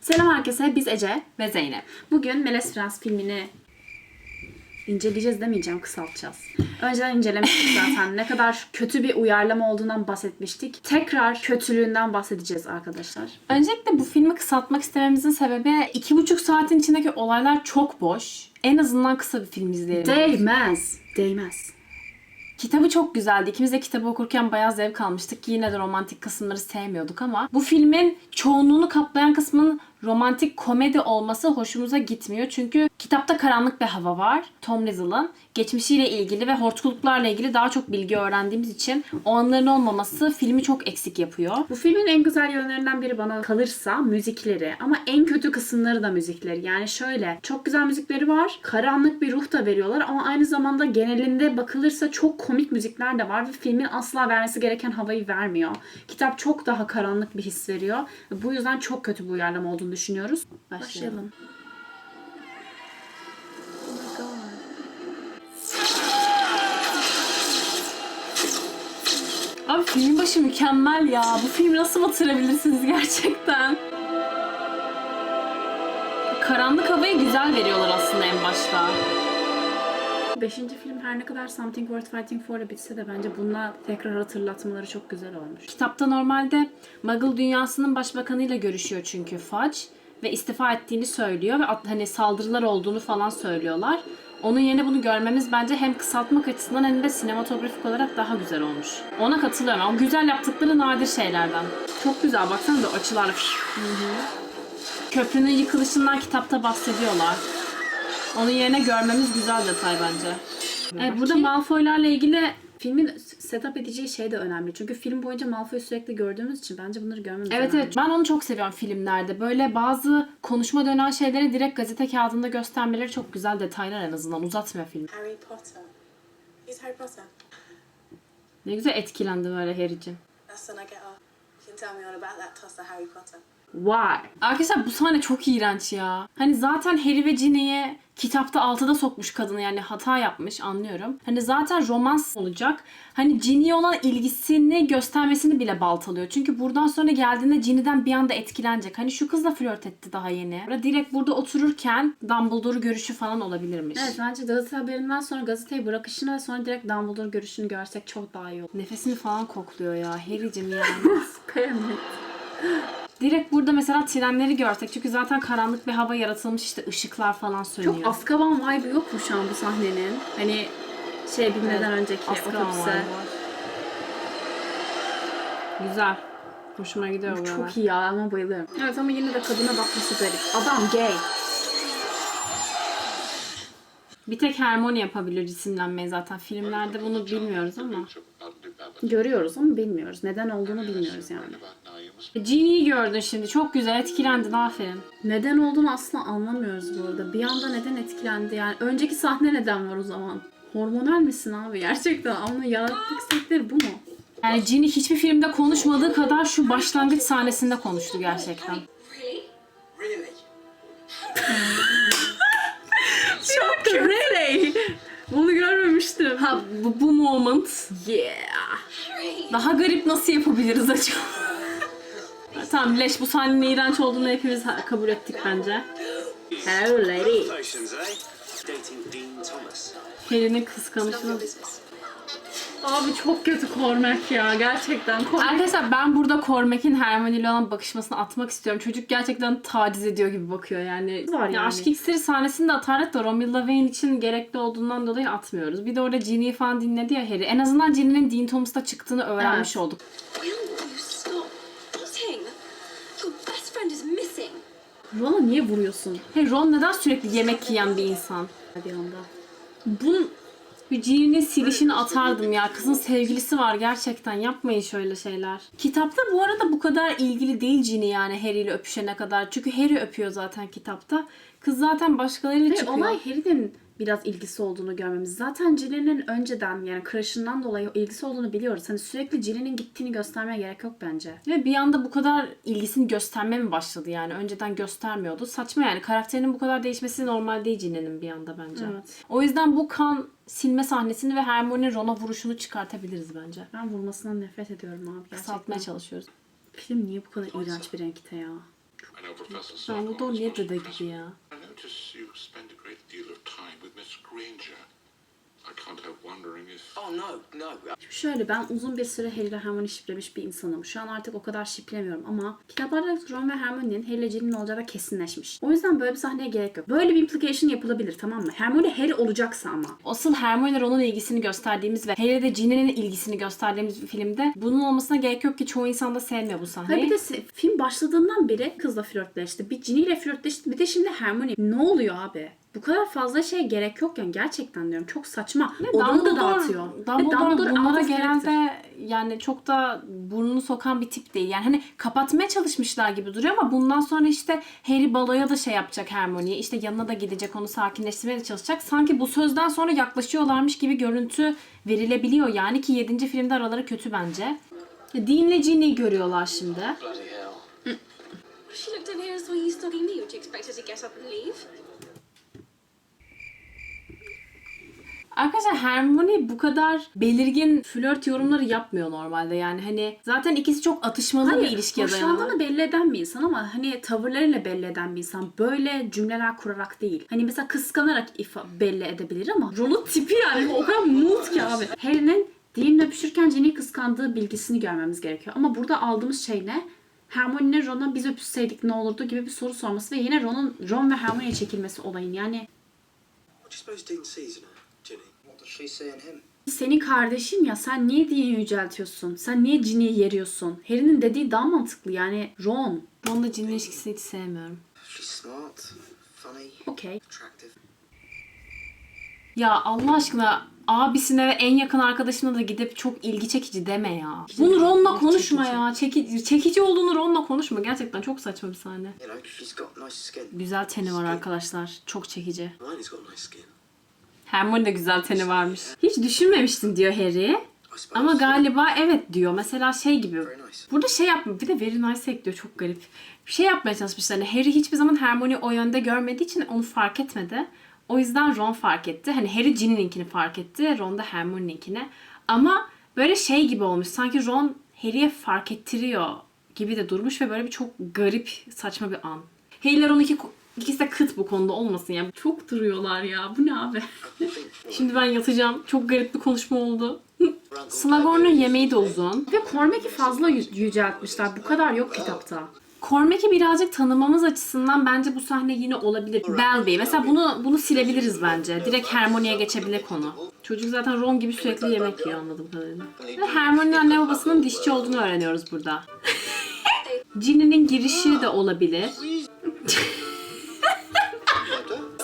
Selam herkese, biz Ece. ve Zeynep. Bugün Meles Prens filmini inceleyeceğiz demeyeceğim, kısaltacağız. Önceden incelemiştik zaten. ne kadar kötü bir uyarlama olduğundan bahsetmiştik. Tekrar kötülüğünden bahsedeceğiz arkadaşlar. Öncelikle bu filmi kısaltmak istememizin sebebi iki buçuk saatin içindeki olaylar çok boş. En azından kısa bir film izleyelim. Değmez. Değmez. Kitabı çok güzeldi. İkimiz de kitabı okurken bayağı zevk almıştık. Yine de romantik kısımları sevmiyorduk ama bu filmin çoğunluğunu kaplayan kısmın romantik komedi olması hoşumuza gitmiyor. Çünkü kitapta karanlık bir hava var. Tom Riddle'ın geçmişiyle ilgili ve hortkuluklarla ilgili daha çok bilgi öğrendiğimiz için o anların olmaması filmi çok eksik yapıyor. Bu filmin en güzel yönlerinden biri bana kalırsa müzikleri ama en kötü kısımları da müzikleri. Yani şöyle çok güzel müzikleri var. Karanlık bir ruh da veriyorlar ama aynı zamanda genelinde bakılırsa çok komik müzikler de var ve filmin asla vermesi gereken havayı vermiyor. Kitap çok daha karanlık bir his veriyor. Ve Bu yüzden çok kötü bir uyarlama olduğunu düşünüyoruz. Başlayalım. God. Abi filmin başı mükemmel ya. Bu filmi nasıl batırabilirsiniz gerçekten? Karanlık havayı güzel veriyorlar aslında en başta. Beşinci film her ne kadar Something Worth Fighting For'la bitse de bence bununla tekrar hatırlatmaları çok güzel olmuş. Kitapta normalde Muggle dünyasının başbakanıyla görüşüyor çünkü Fudge ve istifa ettiğini söylüyor ve hani saldırılar olduğunu falan söylüyorlar. Onun yerine bunu görmemiz bence hem kısaltmak açısından hem de sinematografik olarak daha güzel olmuş. Ona katılıyorum. O güzel yaptıkları nadir şeylerden. Çok güzel. Baksana da açılarla. Köprünün yıkılışından kitapta bahsediyorlar. Onun yerine görmemiz güzel detay bence. Evet, burada Malfoy'larla ilgili filmin setup edeceği şey de önemli. Çünkü film boyunca Malfoy'u sürekli gördüğümüz için bence bunları görmemiz Evet önemli. evet ben onu çok seviyorum filmlerde. Böyle bazı konuşma dönen şeyleri direkt gazete kağıdında göstermeleri çok güzel detaylar en azından uzatmıyor film. Harry Potter. Who's Harry Potter? Ne güzel etkilendi böyle Harry'cim. That's when I get off. You can tell me all about that tosser Harry Potter. Why? Arkadaşlar bu sahne çok iğrenç ya. Hani zaten Harry ve Ginny'yi kitapta altıda sokmuş kadını yani hata yapmış anlıyorum. Hani zaten romans olacak. Hani Ginny'ye olan ilgisini göstermesini bile baltalıyor. Çünkü buradan sonra geldiğinde Ginny'den bir anda etkilenecek. Hani şu kızla flört etti daha yeni. Direkt burada otururken Dumbledore görüşü falan olabilirmiş. Evet bence gazete haberinden sonra gazeteyi bırakışını ve sonra direkt Dumbledore görüşünü görsek çok daha iyi olur. Nefesini falan kokluyor ya. Harry'cim yani. Kıyamet. Direkt burada mesela trenleri görsek. Çünkü zaten karanlık bir hava yaratılmış işte ışıklar falan sönüyor. Çok Azkaban vibe'ı yok mu şu an bu sahnenin? Hani şey bilmeden önceki Azkaban otobüse. var. Güzel. Hoşuma gidiyor bu Çok iyi ya ama bayılıyorum. Evet ama yine de kadına bakması garip. Adam gay. Bir tek Hermione yapabilir cisimlenmeyi zaten. Filmlerde bunu bilmiyoruz ama. Görüyoruz ama bilmiyoruz. Neden olduğunu bilmiyoruz yani. Ginny'yi gördün şimdi. Çok güzel etkilendin. Aferin. Neden olduğunu asla anlamıyoruz bu arada. Bir anda neden etkilendi yani. Önceki sahne neden var o zaman? Hormonal misin abi gerçekten? Ama yarattık istekleri bu mu? Yani Ginny hiçbir filmde konuşmadığı kadar şu başlangıç sahnesinde konuştu gerçekten. Really? Çok really? Bunu. Ha bu, bu moment. Yeah. Daha garip nasıl yapabiliriz acaba? tamam Leş bu sahnenin iğrenç olduğunu hepimiz kabul ettik bence. Hello. Congratulations, eh? Abi çok kötü kormek ya. Gerçekten kormek. Arkadaşlar ben burada Cormac'in Hermione ile olan bakışmasını atmak istiyorum. Çocuk gerçekten taciz ediyor gibi bakıyor yani. Var Ya yani. aşk iksiri sahnesini de atardık da Romeo Lavaine için gerekli olduğundan dolayı atmıyoruz. Bir de orada Ginny'yi falan dinledi ya Harry. En azından Ginny'nin Dean Thomas'ta çıktığını öğrenmiş Evet. olduk. Ron'a niye vuruyorsun Hey Ron neden sürekli yemek yiyen bir insan? bir anda? Bunun bir Ginny'nin silişini atardım ya. Kızın sevgilisi var gerçekten. Yapmayın şöyle şeyler. Kitapta bu arada bu kadar ilgili değil Ginny yani Harry ile öpüşene kadar. Çünkü Harry öpüyor zaten kitapta. Kız zaten başkalarıyla Ve çıkıyor. olay Harry'nin biraz ilgisi olduğunu görmemiz. Zaten Ginny'nin önceden yani crush'ından dolayı ilgisi olduğunu biliyoruz. Hani sürekli Ginny'nin gittiğini göstermeye gerek yok bence. Ve bir anda bu kadar ilgisini göstermeye mi başladı yani? Önceden göstermiyordu. Saçma yani. Karakterinin bu kadar değişmesi normal değil Ginny'nin bir anda bence. Evet. O yüzden bu kan silme sahnesini ve Hermione Ron'a vuruşunu çıkartabiliriz bence. Ben vurmasından nefret ediyorum abi gerçekten. Kısaltmaya çalışıyoruz. Film niye bu kadar iğrenç bir renkte ya? Ben bu da niye dede gibi ya? Notice you spend a great deal of time with Miss Granger. Şöyle ben uzun bir süre Harry ile Hermione şiplemiş bir insanım. Şu an artık o kadar şiplemiyorum ama kitaplarda Ron ve Hermione'nin Harry ile Ginny'nin olacağı da kesinleşmiş. O yüzden böyle bir sahneye gerek yok. Böyle bir implication yapılabilir tamam mı? Hermione Harry olacaksa ama. Asıl Hermione Ron'un ilgisini gösterdiğimiz ve Harry de Ginny'nin ilgisini gösterdiğimiz bir filmde bunun olmasına gerek yok ki çoğu insan da sevmiyor bu sahneyi. Hayır bir de film başladığından beri kızla flörtleşti. Bir Ginny ile flörtleşti. Bir de şimdi Hermione. Ne oluyor abi? Bu kadar fazla şey gerek yok yani gerçekten diyorum. Çok saçma. Odamı da dağıtıyor. Dumbledore, Dumbledore bunlara character. yani çok da burnunu sokan bir tip değil. Yani hani kapatmaya çalışmışlar gibi duruyor ama bundan sonra işte Harry baloya da şey yapacak Hermione'ye. İşte yanına da gidecek onu sakinleştirmeye de çalışacak. Sanki bu sözden sonra yaklaşıyorlarmış gibi görüntü verilebiliyor. Yani ki 7. filmde araları kötü bence. Dean'le Ginny'yi görüyorlar şimdi. She looked in here and saw you me. Would you expect her to get up and leave? Arkadaşlar Hermione bu kadar belirgin flört yorumları yapmıyor normalde. Yani hani zaten ikisi çok atışmalı bir ilişkiye dayanıyorlar. hoşlandığını belli eden bir insan ama hani tavırlarıyla belli eden bir insan. Böyle cümleler kurarak değil. Hani mesela kıskanarak ifa belli edebilir ama Ron'un tipi yani o kadar mood ki abi. Harry'nin Dean'le öpüşürken Ginny'yi kıskandığı bilgisini görmemiz gerekiyor. Ama burada aldığımız şey ne? Hermione'nin Ron'a biz öpüşseydik ne olurdu gibi bir soru sorması ve yine Ron'un Ron ve Hermione'ye çekilmesi olayın. Yani What do you suppose Dean sees in her, Senin kardeşin ya sen niye Dean'i yüceltiyorsun? Sen niye Ginny'yi yeriyorsun? Harry'nin dediği daha mantıklı yani Ron. Ron'la Ginny ilişkisini hiç sevmiyorum. Okey. Ya Allah aşkına abisine ve en yakın arkadaşına da gidip çok ilgi çekici deme ya. Bunu Ron'la konuşma ya. Çekici, çekici olduğunu Ron'la konuşma. Gerçekten çok saçma bir sahne. Güzel teni var arkadaşlar. Çok çekici. Hermione de güzel teni varmış. Hiç düşünmemiştin diyor Harry. Ama galiba evet diyor. Mesela şey gibi. Burada şey yapma. Bir de very nice ekliyor. Çok garip. Bir şey yapmaya çalışmışlar. Hani Harry hiçbir zaman Hermione o yönde görmediği için onu fark etmedi. O yüzden Ron fark etti. Hani Harry Ginny'ninkini fark etti. Ron da Hermione'ninkini. Ama böyle şey gibi olmuş. Sanki Ron Harry'e fark ettiriyor gibi de durmuş ve böyle bir çok garip, saçma bir an. Harry'ler 12 ikisi de kıt bu konuda olmasın ya. Çok duruyorlar ya. Bu ne abi? Şimdi ben yatacağım. Çok garip bir konuşma oldu. Slughorn'un yemeği de uzun. Ve Cormac'i fazla yü- yüceltmişler. Bu kadar yok kitapta. Cormac'i birazcık tanımamız açısından bence bu sahne yine olabilir. Belby. Mesela bunu bunu silebiliriz bence. Direkt Hermione'ye geçebilir konu. Çocuk zaten Ron gibi sürekli yemek yiyor anladığım kadarıyla. Ve Hermione'nin anne babasının dişçi olduğunu öğreniyoruz burada. Ginny'nin girişi de olabilir.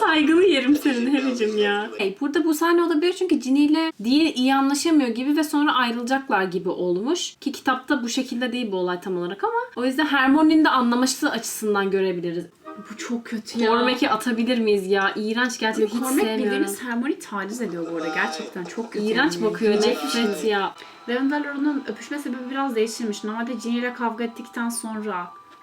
Saygılı yerim senin Harry'cim ya. Hey, burada bu sahne olabilir çünkü Ginny ile Dee iyi anlaşamıyor gibi ve sonra ayrılacaklar gibi olmuş. Ki kitapta bu şekilde değil bu olay tam olarak ama o yüzden Hermione'nin de anlaması açısından görebiliriz. Bu çok kötü ya. Cormac'i atabilir miyiz ya? İğrenç gerçekten hiç Cormac sevmiyorum. bildiğiniz Hermione taciz ediyor bu arada. Gerçekten çok kötü. İğrenç yani. bakıyor bir şey nefret ya. Lavender ile Ron'un öpüşme sebebi biraz değiştirmiş. Normalde Ginny ile kavga ettikten sonra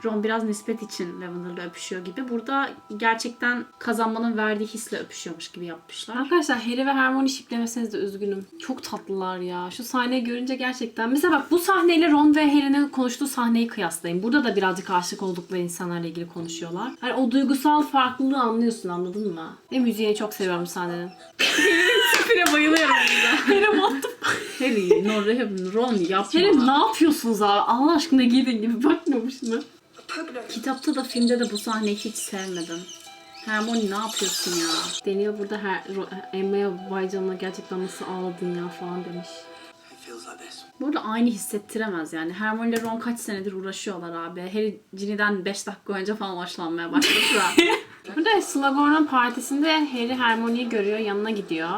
Ron biraz nispet için Lavender'la öpüşüyor gibi. Burada gerçekten kazanmanın verdiği hisle öpüşüyormuş gibi yapmışlar. Arkadaşlar Harry ve Hermione şiplemeseniz de üzgünüm. Çok tatlılar ya. Şu sahneyi görünce gerçekten. Mesela bak bu sahneyle Ron ve Harry'nin konuştuğu sahneyi kıyaslayın. Burada da birazcık aşık oldukları insanlarla ilgili konuşuyorlar. Hani o duygusal farklılığı anlıyorsun anladın mı? Ve müziğini çok seviyorum sahnenin. Tipine bayılıyorum burada. Harry what the Harry, Ron yapma. Harry ne yapıyorsunuz abi? Allah aşkına gidin gibi bakmıyormuş Kitapta da filmde de bu sahneyi hiç sevmedim. Hermione ne yapıyorsun ya? Deniyor burada her, Emma'ya vay canına gerçekten nasıl ağladın ya falan demiş. Burada aynı hissettiremez yani. Hermione ile Ron kaç senedir uğraşıyorlar abi. Harry Ginny'den 5 dakika önce falan hoşlanmaya başladı da. Burada Slughorn'un partisinde Harry Hermione'yi görüyor, yanına gidiyor.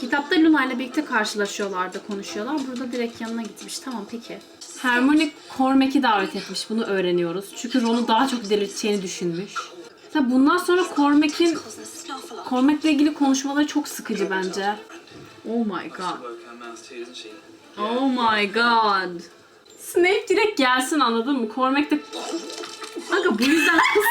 Kitapta Luna ile birlikte karşılaşıyorlar da konuşuyorlar. Burada direkt yanına gitmiş. Tamam peki. Hermione Cormac'i davet etmiş. Bunu öğreniyoruz. Çünkü Ron'u daha çok delirteceğini düşünmüş. Ha, bundan sonra Cormac'in. Cormac'le ilgili konuşmaları çok sıkıcı bence. Oh my god. Oh my god. Snape direkt gelsin anladın mı? Cormac de Kanka bu yüzden kız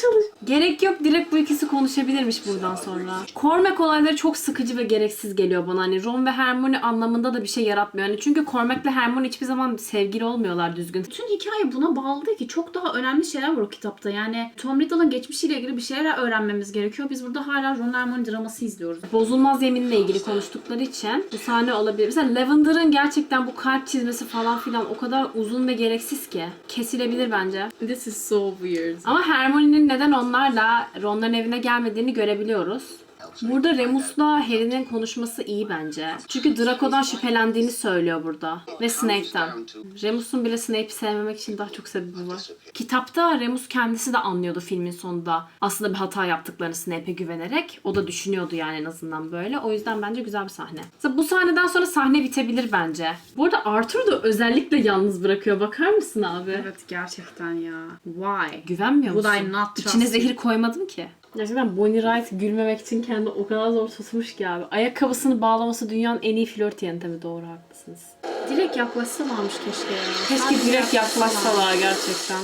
çalış. Gerek yok direkt bu ikisi konuşabilirmiş buradan sonra. Cormac olayları çok sıkıcı ve gereksiz geliyor bana. Hani Ron ve Hermione anlamında da bir şey yaratmıyor. Hani çünkü Cormac ile Hermione hiçbir zaman sevgili olmuyorlar düzgün. Bütün hikaye buna bağlı değil ki. Çok daha önemli şeyler var o kitapta. Yani Tom Riddle'ın geçmişiyle ilgili bir şeyler öğrenmemiz gerekiyor. Biz burada hala Ron Hermione draması izliyoruz. Bozulmaz yeminle ilgili konuştukları için bu sahne olabilir. Mesela Lavender'ın gerçekten bu kalp çizmesi falan filan o kadar uzun ve gereksiz ki. Kesilebilir bence. This is so weird. Ama Hermione'nin neden onlarla Ron'ların evine gelmediğini görebiliyoruz. Burada Remus'la Harry'nin konuşması iyi bence. Çünkü Draco'dan şüphelendiğini söylüyor burada. Ve Snape'den. Remus'un bile Snape'i sevmemek için daha çok sebebi var. Kitapta Remus kendisi de anlıyordu filmin sonunda. Aslında bir hata yaptıklarını Snape'e güvenerek. O da düşünüyordu yani en azından böyle. O yüzden bence güzel bir sahne. Mesela bu sahneden sonra sahne bitebilir bence. Bu arada Arthur da özellikle yalnız bırakıyor. Bakar mısın abi? Evet gerçekten ya. Why? Güvenmiyor musun? Would I not trust İçine zehir koymadım ki. Gerçekten Bonnie Wright gülmemek için kendi o kadar zor tutmuş ki abi. Ayakkabısını bağlaması dünyanın en iyi flört yöntemi doğru haklısınız. Direkt yaklaşsalarmış keşke ya. Keşke Sadece direkt yaklaşsalar gerçekten.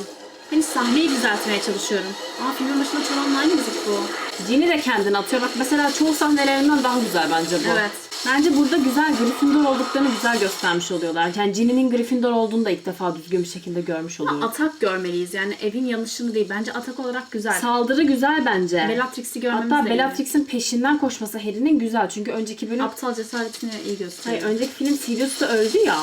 Hani sahneyi düzeltmeye çalışıyorum. Aa filmin başında çalan aynı müzik bu. Ginny de kendini atıyor. Bak mesela çoğu sahnelerinden daha güzel bence bu. Evet. Bence burada güzel Gryffindor olduklarını güzel göstermiş oluyorlar. Yani Ginny'nin Gryffindor olduğunu da ilk defa düzgün bir şekilde görmüş oluyoruz. Atak görmeliyiz yani evin yanlışını değil. Bence atak olarak güzel. Saldırı güzel bence. Bellatrix'i görmemiz Hatta de iyi. Bellatrix'in peşinden koşması Harry'nin güzel. Çünkü önceki bölüm Aptal cesaretini iyi gösteriyor. Hayır, önceki film Sirius'ta öldü ya.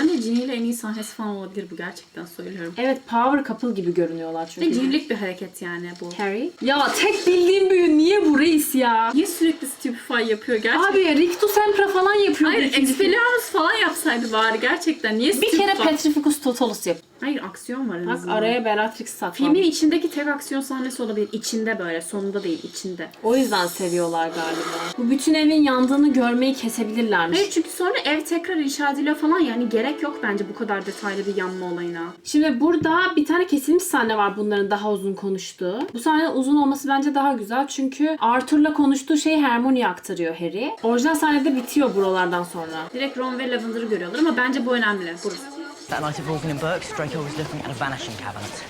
Bence Ginny ile en iyi sahnesi falan olabilir bu gerçekten söylüyorum. Evet, power couple gibi görünüyorlar çünkü. Ve Ginny'lik bir hareket yani bu. Harry. Ya tek bildiğim büyü niye bu reis ya? Niye sürekli stupefy yapıyor gerçekten? Abi Rictus Sempra falan yapıyor. Hayır. Expelliarmus falan yapsaydı bari gerçekten. Niye Bir kere stupefy? Petrificus Totalus yap. Hayır aksiyon var en Bak azından. araya Bellatrix saklan. Filmin içindeki tek aksiyon sahnesi olabilir. İçinde böyle. Sonunda değil içinde. O yüzden seviyorlar galiba. Bu bütün evin yandığını görmeyi kesebilirlermiş. Hayır çünkü sonra ev tekrar inşa ediliyor falan yani gerek yok bence bu kadar detaylı bir yanma olayına. Şimdi burada bir tane kesilmiş sahne var bunların daha uzun konuştuğu. Bu sahne uzun olması bence daha güzel çünkü Arthur'la konuştuğu şeyi Hermione'ye aktarıyor Harry. Orijinal sahnede bitiyor buralardan sonra. Direkt Ron ve Lavender'ı görüyorlar ama bence bu önemli. Burası. That night at Morgan and Burke's, Draco was looking at a vanishing cabinet.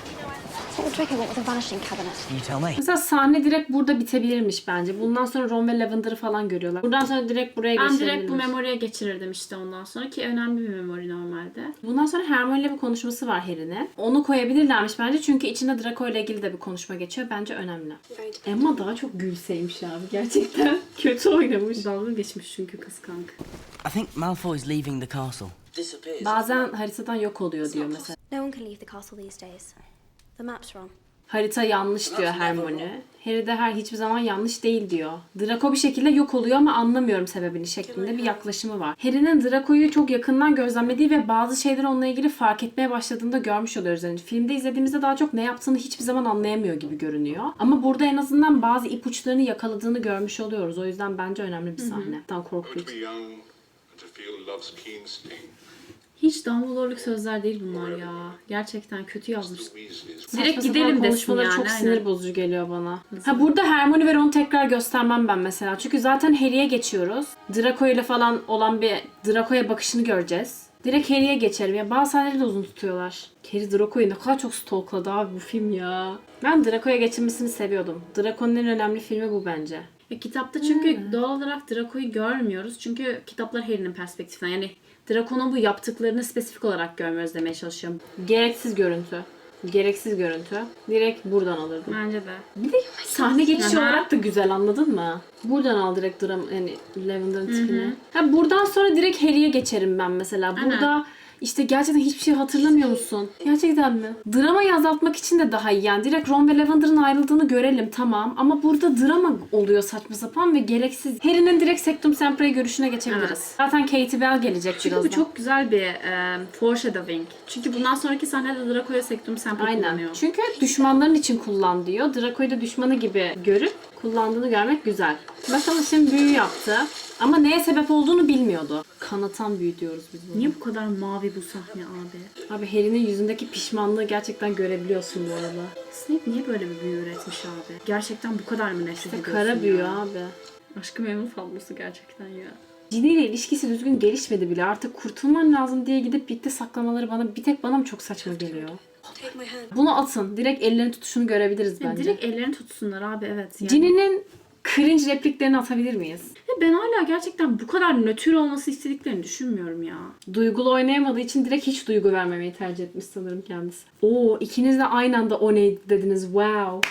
What would Draco want with a vanishing cabinet? You tell me. Mesela sahne direkt burada bitebilirmiş bence. Bundan sonra Ron ve Lavender'ı falan görüyorlar. Buradan sonra direkt buraya Ben geçebilirler. direkt bu memoriye geçirirdim işte ondan sonra ki önemli bir memori normalde. Bundan sonra Hermione'yle bir konuşması var Harry'nin. Onu koyabilirlermiş bence çünkü içinde Draco ile ilgili de bir konuşma geçiyor. Bence önemli. Emma daha çok gülseymiş abi gerçekten. Kötü oynamış. Dalga geçmiş çünkü kız kanka. I think Malfoy is leaving the castle. Disappears. Bazen haritadan yok oluyor diyor mesela. No one can leave the castle these days. The map's wrong. Harita yanlış diyor Hermione. Harry de her hiçbir zaman yanlış değil diyor. Draco bir şekilde yok oluyor ama anlamıyorum sebebini şeklinde bir yaklaşımı var. Harry'nin Draco'yu çok yakından gözlemlediği ve bazı şeyleri onunla ilgili fark etmeye başladığını da görmüş oluyoruz. Yani filmde izlediğimizde daha çok ne yaptığını hiçbir zaman anlayamıyor gibi görünüyor. Ama burada en azından bazı ipuçlarını yakaladığını görmüş oluyoruz. O yüzden bence önemli bir sahne. Tam korkutucu. Hiç Dumbledore'luk sözler değil bunlar ya. Gerçekten kötü yazmış. Direkt gidelim desin yani. çok aynen. sinir bozucu geliyor bana. Ha burada Hermione ve Ron tekrar göstermem ben mesela. Çünkü zaten Harry'e geçiyoruz. Draco ile falan olan bir Draco'ya bakışını göreceğiz. Direkt Harry'e geçelim. Ya bazı sahneleri de uzun tutuyorlar. Harry Draco'yu ne kadar çok stalkladı abi bu film ya. Ben Draco'ya geçirmesini seviyordum. Draco'nun en önemli filmi bu bence. Ve kitapta çünkü doğal olarak Draco'yu görmüyoruz. Çünkü kitaplar Harry'nin perspektifinden. Yani Draco'nun bu yaptıklarını spesifik olarak görmüyoruz demeye çalışıyorum. Gereksiz görüntü. Gereksiz görüntü. Direkt buradan alırdım. Bence de. Bir de sahne geçişi Aha. olarak da güzel anladın mı? Buradan al direkt dram yani Lavender'ın tipini. Ha buradan sonra direkt Harry'e geçerim ben mesela. Burada işte gerçekten hiçbir şey hatırlamıyor musun? Gerçekten mi? Dramayı azaltmak için de daha iyi yani. Direkt Ron ve Lavender'ın ayrıldığını görelim tamam. Ama burada drama oluyor saçma sapan ve gereksiz. Harry'nin direkt Sectum Sempre'yi görüşüne geçebiliriz. Evet. Zaten Katie Bell gelecek Çünkü birazdan. bu çok güzel bir e, foreshadowing. Çünkü bundan sonraki sahnede Draco'ya Sectum Sempra Aynen. kullanıyor. Çünkü düşmanların için kullan diyor. Draco'yu da düşmanı gibi görüp kullandığını görmek güzel. Bakalım şimdi büyü yaptı. Ama neye sebep olduğunu bilmiyordu. Kanatan büyü diyoruz biz buna. Niye bu kadar mavi bu sahne abi? Abi Harry'nin yüzündeki pişmanlığı gerçekten görebiliyorsun bu arada. Snape niye böyle bir büyü üretmiş abi? Gerçekten bu kadar mı nefret İşte kara büyü ya? abi. Aşkı memnun fablosu gerçekten ya. Ginny ile ilişkisi düzgün gelişmedi bile. Artık kurtulman lazım diye gidip bitti saklamaları bana bir tek bana mı çok saçma geliyor? Bunu atın. Direkt ellerini tutuşunu görebiliriz Yani bence. direkt ellerini tutsunlar abi evet. Yani. Ginny'nin cringe repliklerini atabilir miyiz? Ve ben hala gerçekten bu kadar nötr olması istediklerini düşünmüyorum ya. Duygulu oynayamadığı için direkt hiç duygu vermemeyi tercih etmiş sanırım kendisi. Oo ikiniz de aynı anda o neydi dediniz. Wow.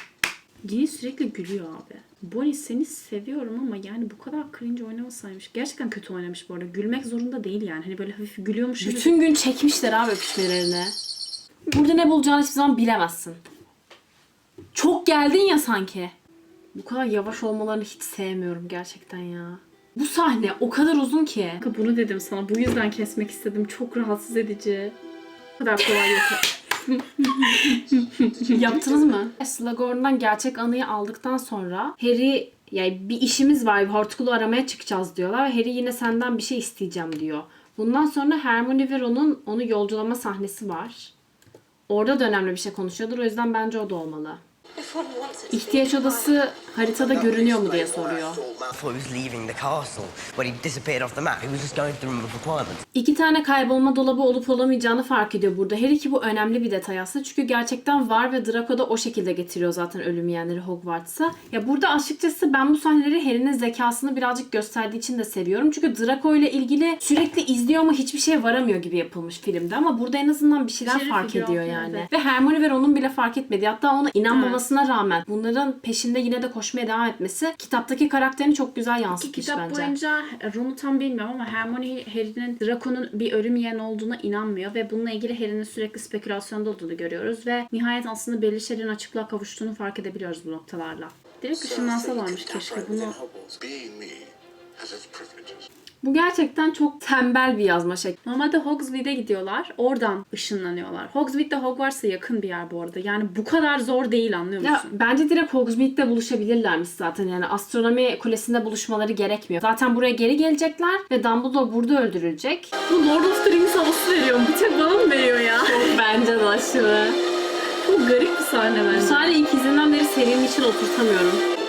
Ginny sürekli gülüyor abi. Bonnie seni seviyorum ama yani bu kadar cringe oynamasaymış. Gerçekten kötü oynamış bu arada. Gülmek zorunda değil yani. Hani böyle hafif gülüyormuş gibi. Bütün gün çekmişler abi öpüşmelerini. Burada ne bulacağını hiçbir zaman bilemezsin. Çok geldin ya sanki. Bu kadar yavaş olmalarını hiç sevmiyorum gerçekten ya. Bu sahne o kadar uzun ki. Bunu dedim sana. Bu yüzden kesmek istedim. Çok rahatsız edici. Bu kadar kolay yok. Yaptınız mı? Slughorn'dan gerçek anıyı aldıktan sonra Harry yani bir işimiz var, hortkulu aramaya çıkacağız diyorlar ve Harry yine senden bir şey isteyeceğim diyor. Bundan sonra Hermione ve Ron'un onu yolculama sahnesi var. Orada da önemli bir şey konuşuyordur. O yüzden bence o da olmalı. İhtiyaç odası haritada görünüyor mu diye soruyor. I thought he was leaving the castle. When he disappeared off the map, he was just going through the requirements. İki tane kaybolma dolabı olup olamayacağını fark ediyor burada. Her iki bu önemli bir detay aslında. Çünkü gerçekten var ve Draco da o şekilde getiriyor zaten ölüm yiyenleri Hogwarts'a. Ya burada açıkçası ben bu sahneleri Harry'nin zekasını birazcık gösterdiği için de seviyorum. Çünkü Draco ile ilgili sürekli izliyor ama hiçbir şeye varamıyor gibi yapılmış filmde. Ama burada en azından bir şeyler Şerif fark ediyor yani. Ve Hermione ve Ron'un bile fark etmedi. Hatta ona inanmamasına rağmen bunların peşinde yine de koşmaya devam etmesi kitaptaki karakterini çok güzel yansıtmış kitap bence. boyunca Ron'u tam bilmiyorum ama Hermione Harry'nin Draco'nun bir ölüm yiyen olduğuna inanmıyor ve bununla ilgili Harry'nin sürekli spekülasyonda olduğunu görüyoruz ve nihayet aslında belli şeylerin açıklığa kavuştuğunu fark edebiliyoruz bu noktalarla. Direkt ışınlansalarmış keşke bunu. Bu gerçekten çok tembel bir yazma şekli. Normalde Hogsmeade'e gidiyorlar. Oradan ışınlanıyorlar. Hogsmeade de Hogwarts'a yakın bir yer bu arada. Yani bu kadar zor değil anlıyor musun? Ya bence direkt Hogsmeade'de buluşabilirlermiş zaten. Yani astronomi kulesinde buluşmaları gerekmiyor. Zaten buraya geri gelecekler ve Dumbledore burada öldürülecek. Bu Lord of the Rings havası veriyor. Bir tek bana mı veriyor ya? bence de aşırı. Çok garip bir sahne bence. Bu sahne ilk izlediğimden beri serinin için oturtamıyorum.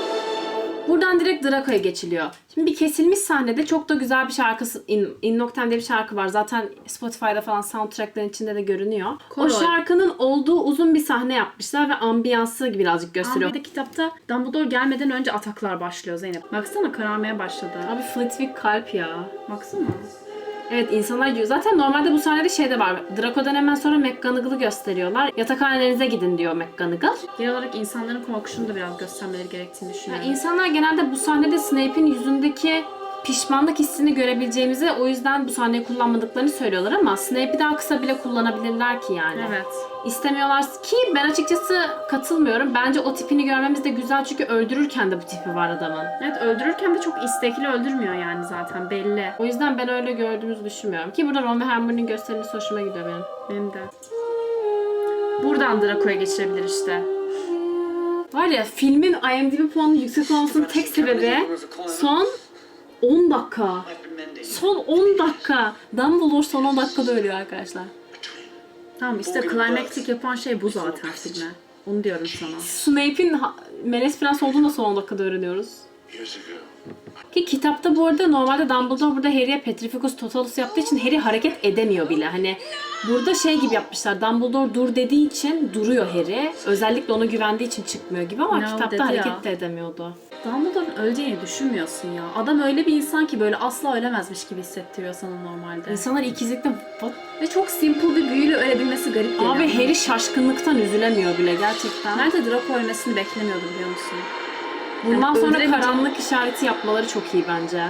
Buradan direkt Draco'ya geçiliyor. Şimdi bir kesilmiş sahnede çok da güzel bir şarkısı In, In Noctem diye bir şarkı var. Zaten Spotify'da falan soundtrackların içinde de görünüyor. Koro. O şarkının olduğu uzun bir sahne yapmışlar ve ambiyansı birazcık gösteriyor. Ahmet'e kitapta Dumbledore gelmeden önce ataklar başlıyor Zeynep. Baksana kararmaya başladı. Abi Flitwick kalp ya. Baksana. Evet insanlar diyor. Zaten normalde bu sahnede şey de var. Draco'dan hemen sonra McGonagall'ı gösteriyorlar. Yatakhanelerinize gidin diyor McGonagall. Genel olarak insanların korkusunu da biraz göstermeleri gerektiğini Yani düşünüyorum. insanlar genelde bu sahnede Snape'in yüzündeki pişmanlık hissini görebileceğimizi o yüzden bu sahneyi kullanmadıklarını söylüyorlar ama Snape'i daha kısa bile kullanabilirler ki yani. Evet. İstemiyorlar ki ben açıkçası katılmıyorum. Bence o tipini görmemiz de güzel çünkü öldürürken de bu tipi var adamın. Evet öldürürken de çok istekli öldürmüyor yani zaten belli. O yüzden ben öyle gördüğümüzü düşünmüyorum. Ki burada Ron ve Hermione'nin gösterilmesi hoşuma gidiyor benim. Benim de. Buradan Draco'ya geçirebilir işte. Var ya filmin IMDb puanı yüksek olmasının tek sebebi son 10 dakika. Son 10 dakika. Dumbledore son 10 dakikada ölüyor arkadaşlar. Tamam işte climactic yapan şey bu zaten filme. Onu diyorum sana. Snape'in Melez Prens olduğunu da son 10 dakikada öğreniyoruz. Years ago, Ki kitapta bu arada normalde Dumbledore burada Harry'e Petrificus Totalus yaptığı için Harry hareket edemiyor bile. Hani burada şey gibi yapmışlar. Dumbledore dur dediği için duruyor Harry. Özellikle ona güvendiği için çıkmıyor gibi ama No kitapta dedi hareket ya. de edemiyordu. Dumbledore'un öleceğini düşünmüyorsun ya. Adam öyle bir insan ki böyle asla ölemezmiş gibi hissettiriyor sana normalde. İnsanlar ikizlikte what? Ve çok simple bir büyüyle ölebilmesi garip geliyor. Abi Harry şaşkınlıktan üzülemiyor bile gerçekten. Nerede Draco ölmesini beklemiyordum biliyor musun? Bundan sonra karanlık işareti yapmaları çok iyi bence.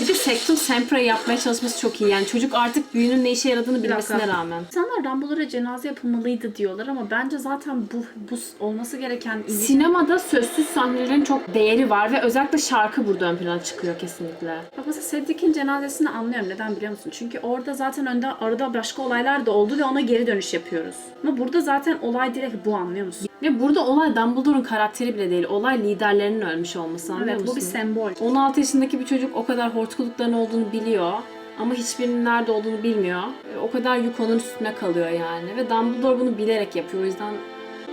Bir de Sectum Sempra'yı yapmaya çalışması çok iyi. Yani çocuk artık büyünün ne işe yaradığını dakika. bilmesine rağmen. İnsanlar Dumbledore'a cenaze yapılmalıydı diyorlar ama bence zaten bu, bu olması gereken Sinemada sözsüz sahnelerin çok değeri var ve özellikle şarkı burada ön plana çıkıyor kesinlikle. Bak mesela Cedric'in cenazesini anlıyorum. Neden biliyor musun? Çünkü orada zaten önde arada başka olaylar da oldu ve ona geri dönüş yapıyoruz. Ama burada zaten olay direkt bu anlıyor musun? Ve burada olay Dumbledore'un karakteri bile değil. Olay liderlerinin ölmüş olması anlıyor Evet musun? bu bir sembol. 16 yaşındaki bir çocuk o kadar hortkulukların olduğunu biliyor. Ama hiçbirinin nerede olduğunu bilmiyor. O kadar yük onun üstüne kalıyor yani. Ve Dumbledore bunu bilerek yapıyor. O yüzden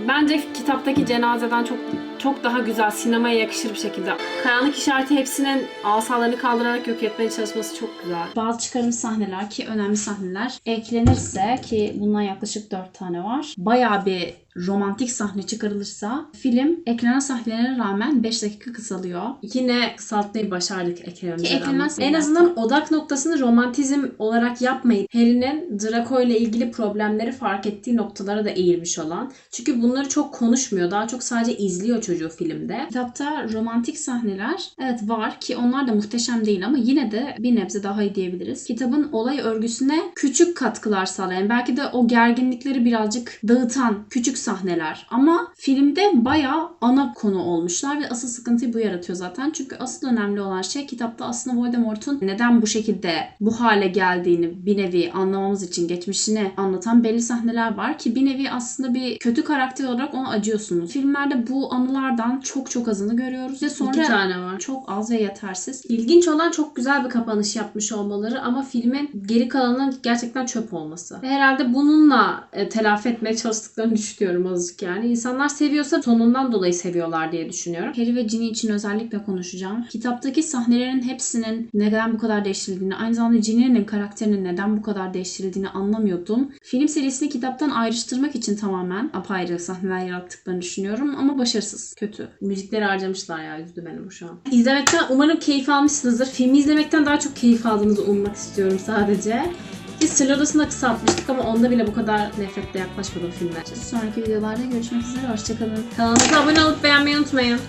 bence kitaptaki cenazeden çok çok daha güzel, sinemaya yakışır bir şekilde. Karanlık işareti hepsinin asalarını kaldırarak yok etmeye çalışması çok güzel. Bazı çıkarılmış sahneler ki önemli sahneler eklenirse ki bundan yaklaşık 4 tane var. Bayağı bir romantik sahne çıkarılırsa film eklenen sahnelere rağmen 5 dakika kısalıyor. Yine kısaltmayı başardık eklenen rağmen. En azından odak noktasını romantizm olarak yapmayıp Harry'nin Draco ile ilgili problemleri fark ettiği noktalara da eğilmiş olan. Çünkü bunları çok konuşmuyor. Daha çok sadece izliyor çocuğu filmde. Kitapta romantik sahneler evet var ki onlar da muhteşem değil ama yine de bir nebze daha iyi diyebiliriz. Kitabın olay örgüsüne küçük katkılar sağlayan belki de o gerginlikleri birazcık dağıtan küçük sahneler ama filmde bayağı ana konu olmuşlar ve asıl sıkıntıyı bu yaratıyor zaten. Çünkü asıl önemli olan şey kitapta aslında Voldemort'un neden bu şekilde bu hale geldiğini bir nevi anlamamız için geçmişini anlatan belli sahneler var ki bir nevi aslında bir kötü karakter olarak ona acıyorsunuz. Filmlerde bu anılardan çok çok azını görüyoruz ve sonra İki tane var. çok az ve yetersiz. İlginç olan çok güzel bir kapanış yapmış olmaları ama filmin geri kalanının gerçekten çöp olması. Ve herhalde bununla e, telafi etmeye çalıştıklarını düşünüyorum azıcık yani. İnsanlar seviyorsa sonundan dolayı seviyorlar diye düşünüyorum. Harry ve Ginny için özellikle konuşacağım. Kitaptaki sahnelerin hepsinin neden bu kadar değiştirildiğini, aynı zamanda Ginny'nin karakterinin neden bu kadar değiştirildiğini anlamıyordum. Film serisini kitaptan ayrıştırmak için tamamen apayrı sahneler yarattıklarını düşünüyorum ama başarısız, kötü. Müzikleri harcamışlar ya üzdü beni bu şu an. İzlemekten umarım keyif almışsınızdır. Filmi izlemekten daha çok keyif aldığınızı ummak istiyorum sadece. Biz Sır Odası'nı kısaltmıştık ama onda bile bu kadar nefretle yaklaşmadım filmler. Sonraki videolarda görüşmek üzere, hoşçakalın. Kanalımıza abone olup beğenmeyi unutmayın.